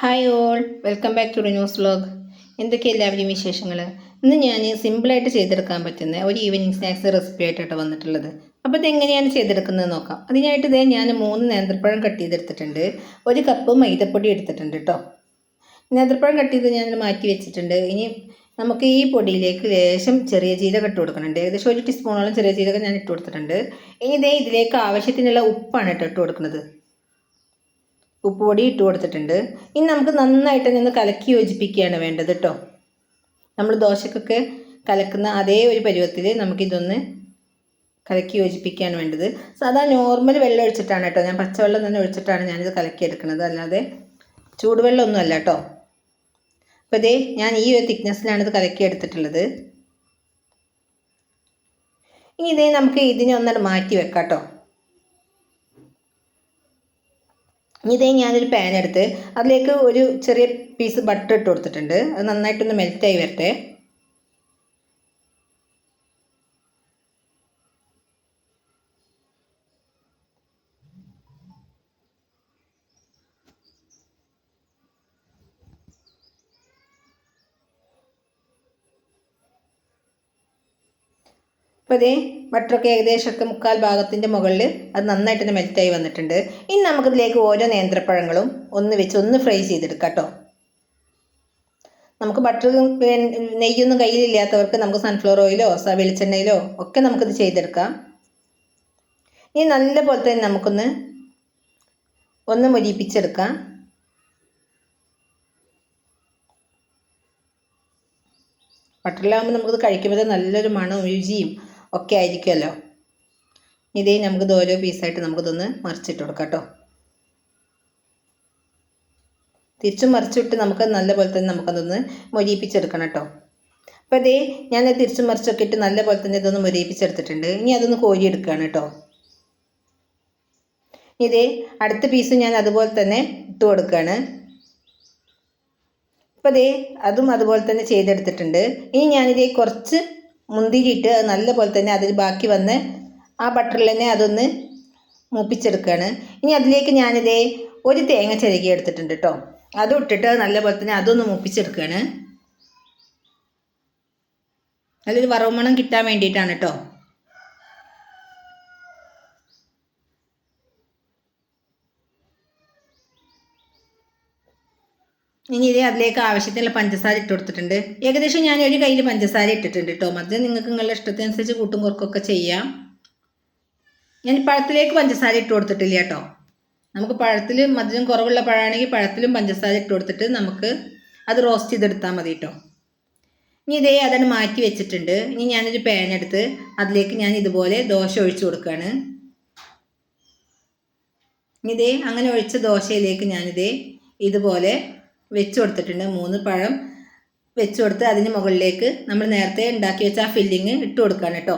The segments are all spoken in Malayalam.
Hi all welcome back to news vlog എന്തൊക്കെ എല്ലാവരുടെയും വിശേഷങ്ങൾ ഇന്ന് ഞാൻ സിമ്പിളായിട്ട് ചെയ്തെടുക്കാൻ പറ്റുന്ന ഒരു ഈവനിങ് സ്നാക്സ് റെസിപ്പി ആയിട്ടാണ് വന്നിട്ടുള്ളത്. അപ്പോൾ ഇതെങ്ങനെയാണ് ചെയ്തെടുക്കുന്നത് നോക്കാം. അതിനായിട്ട് ഇതേ ഞാൻ മൂന്ന് നേന്ത്രപ്പഴം കട്ട് ചെയ്തെടുത്തിട്ടുണ്ട്. ഒരു കപ്പ് മൈദപ്പൊടി എടുത്തിട്ടുണ്ട് കേട്ടോ നേന്ത്രപ്പഴം കട്ട് ചെയ്ത് ഞാൻ മാറ്റി വെച്ചിട്ടുണ്ട്. ഇനി നമുക്ക് ഈ പൊടിയിലേക്ക് ലേശം ചെറിയ ജീരകം ഇട്ട് കൊടുക്കുന്നുണ്ട്. ഏകദേശം ഒരു ടീസ്പൂണോളം ചെറിയ ജീരകം ഞാൻ ഇട്ട് കൊടുത്തിട്ടുണ്ട്. ഇനി ഇതേ ഇതിലേക്ക് ആവശ്യത്തിനുള്ള ഉപ്പാണ് കേട്ടോ ഇട്ട് കൊടുക്കുന്നത്. ഉപ്പ് പൊടി ഇട്ട് കൊടുത്തിട്ടുണ്ട്. ഇനി നമുക്ക് നന്നായിട്ട് നിന്ന് കലക്കി യോജിപ്പിക്കുകയാണ് വേണ്ടത് കേട്ടോ നമ്മൾ ദോശക്കൊക്കെ കലക്കുന്ന അതേ ഒരു പരുവത്തിൽ നമുക്കിതൊന്ന് കലക്കി യോജിപ്പിക്കുകയാണ് വേണ്ടത്. സാധാ നോർമൽ വെള്ളം ഒഴിച്ചിട്ടാണ് കേട്ടോ ഞാൻ പച്ചവെള്ളം തന്നെ ഒഴിച്ചിട്ടാണ് ഞാനിത് കലക്കിയെടുക്കുന്നത്. അല്ലാതെ ചൂടുവെള്ളമൊന്നും അല്ല കേട്ടോ അപ്പോൾ ഇതേ ഞാൻ ഈ ഒരു തിക്നെസ്സിലാണ് ഇത് കലക്കി എടുത്തിട്ടുള്ളത്. ഇനി ഇതേ നമുക്ക് ഇതിനെ ഒന്നങ്ങട് മാറ്റി വെക്കാം കേട്ടോ ഇനി ഇതേ ഞാനൊരു പാൻ എടുത്ത് അതിലേക്ക് ഒരു ചെറിയ പീസ് ബട്ടർ ഇട്ട് കൊടുത്തിട്ടുണ്ട്. അത് നന്നായിട്ടൊന്ന് മെൽറ്റായി വരട്ടെ. അപ്പോൾ ഇതേ ബട്ടറൊക്കെ ഏകദേശമൊക്കെ മുക്കാൽ ഭാഗത്തിന്റെ മുകളിൽ അത് നന്നായിട്ട് തന്നെ മെൽറ്റായി വന്നിട്ടുണ്ട്. ഇനി നമുക്കിതിലേക്ക് ഓരോ നേന്ത്രപ്പഴങ്ങളും ഒന്ന് വെച്ച് ഒന്ന് ഫ്രൈ ചെയ്തെടുക്കാം കേട്ടോ നമുക്ക് ബട്ടർ നെയ്യൊന്നും കയ്യിലില്ലാത്തവർക്ക് നമുക്ക് സൺഫ്ലവർ ഓയിലോ വെളിച്ചെണ്ണയിലോ ഒക്കെ നമുക്കിത് ചെയ്തെടുക്കാം. ഇനി നല്ല പോലെ തന്നെ നമുക്കൊന്ന് ഒന്ന് മുരിപ്പിച്ചെടുക്കാം. ബട്ടറിലാകുമ്പോൾ നമുക്കത് കഴിക്കുമ്പോൾ നല്ലൊരു മണവും രുചിയും ഒക്കെ ആയിരിക്കുമല്ലോ. ഇതേ നമുക്കിത് ഓരോ പീസായിട്ട് നമുക്കിതൊന്ന് മറിച്ചിട്ട് കൊടുക്കാം കേട്ടോ. തിരിച്ചും മറിച്ചിട്ട് നമുക്ക് നല്ലപോലെ തന്നെ നമുക്കതൊന്ന് മൊരിയിപ്പിച്ചെടുക്കണം കേട്ടോ. അപ്പോൾ ഇതേ ഞാൻ തിരിച്ചും മറിച്ചൊക്കെ ഇട്ട് നല്ല പോലെ തന്നെ ഇതൊന്ന് മൊരിയിപ്പിച്ചെടുത്തിട്ടുണ്ട്. ഇനി അതൊന്ന് കോരിയെടുക്കുകയാണ് കേട്ടോ. ഇതേ അടുത്ത പീസ് ഞാൻ അതുപോലെ തന്നെ ഇട്ട് കൊടുക്കുകയാണ്. അപ്പോൾ അതേ അതും അതുപോലെ തന്നെ ചെയ്തെടുത്തിട്ടുണ്ട്. ഇനി ഞാനിതേ കുറച്ച് മുന്തിരിയിട്ട് അത് നല്ല പോലെ തന്നെ അതിൽ ബാക്കി വന്ന് ആ ബട്ടറിൽ തന്നെ അതൊന്ന് മൂപ്പിച്ചെടുക്കുകയാണ് ഇനി അതിലേക്ക് ഞാനിതേ ഒരു തേങ്ങ ചിരകി എടുത്തിട്ടുണ്ട് കേട്ടോ അതും ഇട്ടിട്ട് നല്ല പോലെ തന്നെ അതൊന്ന് മൂപ്പിച്ചെടുക്കുകയാണ് നല്ലൊരു വറവ് മണം കിട്ടാൻ വേണ്ടിയിട്ടാണ് കേട്ടോ ഇനി ഇത് അതിലേക്ക് ആവശ്യത്തിനുള്ള പഞ്ചസാര ഇട്ട് കൊടുത്തിട്ടുണ്ട്. ഏകദേശം ഞാൻ ഒരു കയ്യിൽ പഞ്ചസാര ഇട്ടിട്ടുണ്ട് കേട്ടോ അത് നിങ്ങൾക്ക് നിങ്ങളുടെ ഇഷ്ടത്തിനനുസരിച്ച് കൂട്ടും കുറക്കൊക്കെ ചെയ്യാം. ഞാൻ പഴത്തിലേക്ക് പഞ്ചസാര ഇട്ട് കൊടുത്തിട്ടില്ല കേട്ടോ നമുക്ക് പഴത്തിൽ മധുരം കുറവുള്ള പഴമാണെങ്കിൽ പഴത്തിലും പഞ്ചസാര ഇട്ട് കൊടുത്തിട്ട് നമുക്ക് അത് റോസ്റ്റ് ചെയ്തെടുത്താൽ മതി കേട്ടോ ഇനി ഇതേ അതാണ് മാറ്റി വെച്ചിട്ടുണ്ട്. ഇനി ഞാനൊരു പാൻ എടുത്ത് അതിലേക്ക് ഞാൻ ഇതുപോലെ ദോശ ഒഴിച്ചു കൊടുക്കുകയാണ് ഇനി ഇതേ അങ്ങനെ ഒഴിച്ച ദോശയിലേക്ക് ഞാനിതേ ഇതുപോലെ വെച്ച് കൊടുത്തിട്ടുണ്ട്. മൂന്ന് പഴം വെച്ച് കൊടുത്ത് അതിന് മുകളിലേക്ക് നമ്മൾ നേരത്തെ ഉണ്ടാക്കി വെച്ച ആ ഫില്ലിങ് ഇട്ട് കൊടുക്കുകയാണ് കേട്ടോ.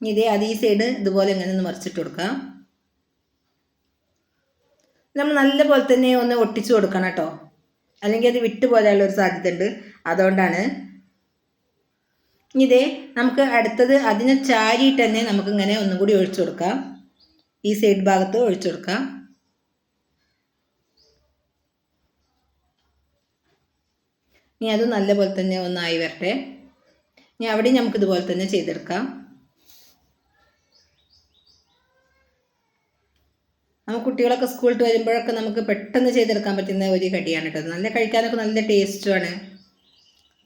ഇതേ അത് ഈ സൈഡ് ഇതുപോലെ ഇങ്ങനെ ഒന്ന് മറിച്ചിട്ട് കൊടുക്കാം. നമ്മൾ നല്ല പോലെ തന്നെ ഒന്ന് ഒട്ടിച്ചു കൊടുക്കണം കേട്ടോ. അല്ലെങ്കിൽ അത് വിട്ടു പോരാനുള്ള ഒരു സാധ്യത ഉണ്ട്. അതുകൊണ്ടാണ്. ഇതേ നമുക്ക് അടുത്തത് അതിനെ ചാരിയിട്ട് തന്നെ നമുക്ക് ഇങ്ങനെ ഒന്നും കൂടി ഒഴിച്ചു കൊടുക്കാം. ഈ സൈഡ് ഭാഗത്ത് ഒഴിച്ചു കൊടുക്കാം. ഇനി അത് നല്ലപോലെ തന്നെ ഒന്നായി വരട്ടെ. ഇനി അവിടെ നമുക്ക് ഇതുപോലെ തന്നെ ചെയ്തെടുക്കാം. നമുക്ക് കുട്ടികളൊക്കെ സ്കൂളിൽ വരുമ്പോഴൊക്കെ നമുക്ക് പെട്ടെന്ന് ചെയ്തെടുക്കാൻ പറ്റുന്ന ഒരു കടിയാണ് കേട്ടോ. നല്ല കഴിക്കാനൊക്കെ നല്ല ടേസ്റ്റുമാണ്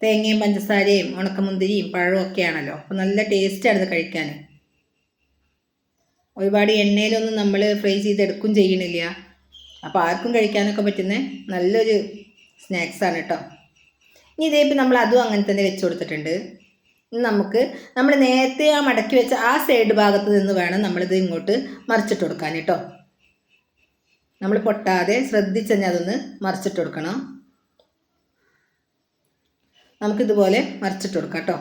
തേങ്ങയും പഞ്ചസാരയും ഉണക്കമുന്തിരിയും പഴവും ഒക്കെ ആണല്ലോ. അപ്പോൾ നല്ല ടേസ്റ്റാണ് ഇത് കഴിക്കാൻ. ഒരുപാട് എണ്ണയിലൊന്നും നമ്മൾ ഫ്രൈ ചെയ്തെടുക്കും ചെയ്യണില്ല. അപ്പോൾ ആർക്കും കഴിക്കാനൊക്കെ പറ്റുന്ന നല്ലൊരു സ്നാക്സാണ് കേട്ടോ. ഇനി ഇതേപ്പം നമ്മൾ അതും അങ്ങനെ തന്നെ വെച്ച് കൊടുത്തിട്ടുണ്ട്. നമുക്ക് നമ്മൾ നേരത്തെ ആ മടക്കി വെച്ച ആ സൈഡ് ഭാഗത്ത് നിന്ന് വേണം നമ്മളിത് ഇങ്ങോട്ട് മറിച്ചിട്ട് കൊടുക്കാൻ കേട്ടോ. നമ്മൾ പൊട്ടാതെ ശ്രദ്ധിച്ച് തന്നെ അതൊന്ന് മറിച്ചിട്ട് കൊടുക്കണം. നമുക്കിതുപോലെ മറിച്ചിട്ട് കൊടുക്കാം കേട്ടോ.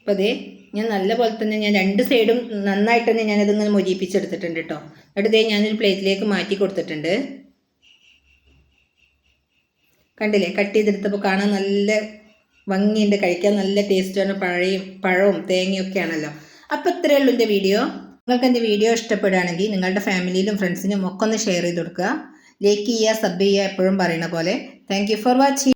അപ്പോൾ അതേ ഞാൻ നല്ലപോലെ തന്നെ ഞാൻ രണ്ട് സൈഡും നന്നായിട്ട് തന്നെ ഞാനതിങ്ങനെ മൊരിയിപ്പിച്ചെടുത്തിട്ടുണ്ട് കേട്ടോ. എന്നിട്ട് ഇതേ ഞാനൊരു പ്ലേറ്റിലേക്ക് മാറ്റി കൊടുത്തിട്ടുണ്ട്. കണ്ടില്ലേ? കട്ട് ചെയ്തെടുത്തപ്പോൾ കാണാൻ നല്ല ഭംഗിയുണ്ട്. കഴിക്കാൻ നല്ല ടേസ്റ്റാണ് പഴയും പഴവും തേങ്ങയും ഒക്കെ ആണല്ലോ അപ്പോൾ ഇത്രയേ ഉള്ളൂ എന്റെ വീഡിയോ. നിങ്ങൾക്ക് എന്റെ വീഡിയോ ഇഷ്ടപ്പെടുകയാണെങ്കിൽ നിങ്ങളുടെ ഫാമിലിയിലും ഫ്രണ്ട്സിനും ഒക്കെ ഒന്ന് ഷെയർ ചെയ്ത് കൊടുക്കുക. ലൈക്ക് ചെയ്യുക സബ് ചെയ്യുക എപ്പോഴും പറയുന്ന പോലെ. Thank for watching